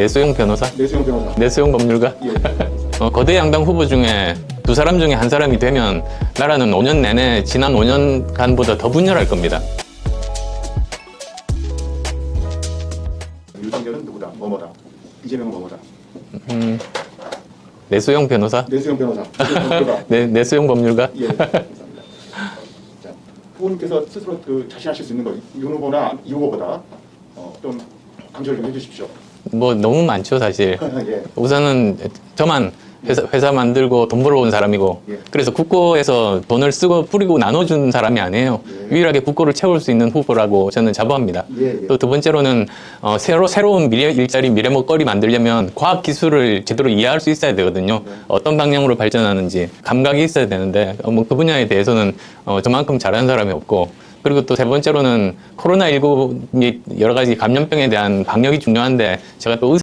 내수용 변호사? 내수영 변호사. 내수용 법률가? 예. 어, 거대 양당 후보 중에 두 사람 중에 한 사람이 되면 나라는 5년 내내 지난 5년간보다 더 분열할 겁니다. 윤석열은 누구다? 뭐뭐다. 이재명은 뭐뭐다. 음, 내수용 변호사? 내수영 변호사. 내, 내수용 법률가? 예. 감사합니다. 자, 후보님께서 스스로 그 자신하실 수 있는 거, 윤 후보나 이 후보보다 어, 좀 강조를 좀 해주십시오. 뭐 너무 많죠 사실. 예. 우선은 저만 회사, 회사 만들고 돈 벌어온 사람이고 예. 그래서 국고에서 돈을 쓰고 뿌리고 나눠준 사람이 아니에요. 예. 유일하게 국고를 채울 수 있는 후보라고 저는 자부합니다. 예, 예. 또두 번째로는 어, 새로 새로운 미래 일자리 미래 먹거리 만들려면 과학 기술을 제대로 이해할 수 있어야 되거든요. 네. 어떤 방향으로 발전하는지 감각이 있어야 되는데 어, 뭐그 분야에 대해서는 어, 저만큼 잘하는 사람이 없고 그리고 또 세 번째로는 코로나19 및 여러 가지 감염병에 대한 방역이 중요한데 제가 또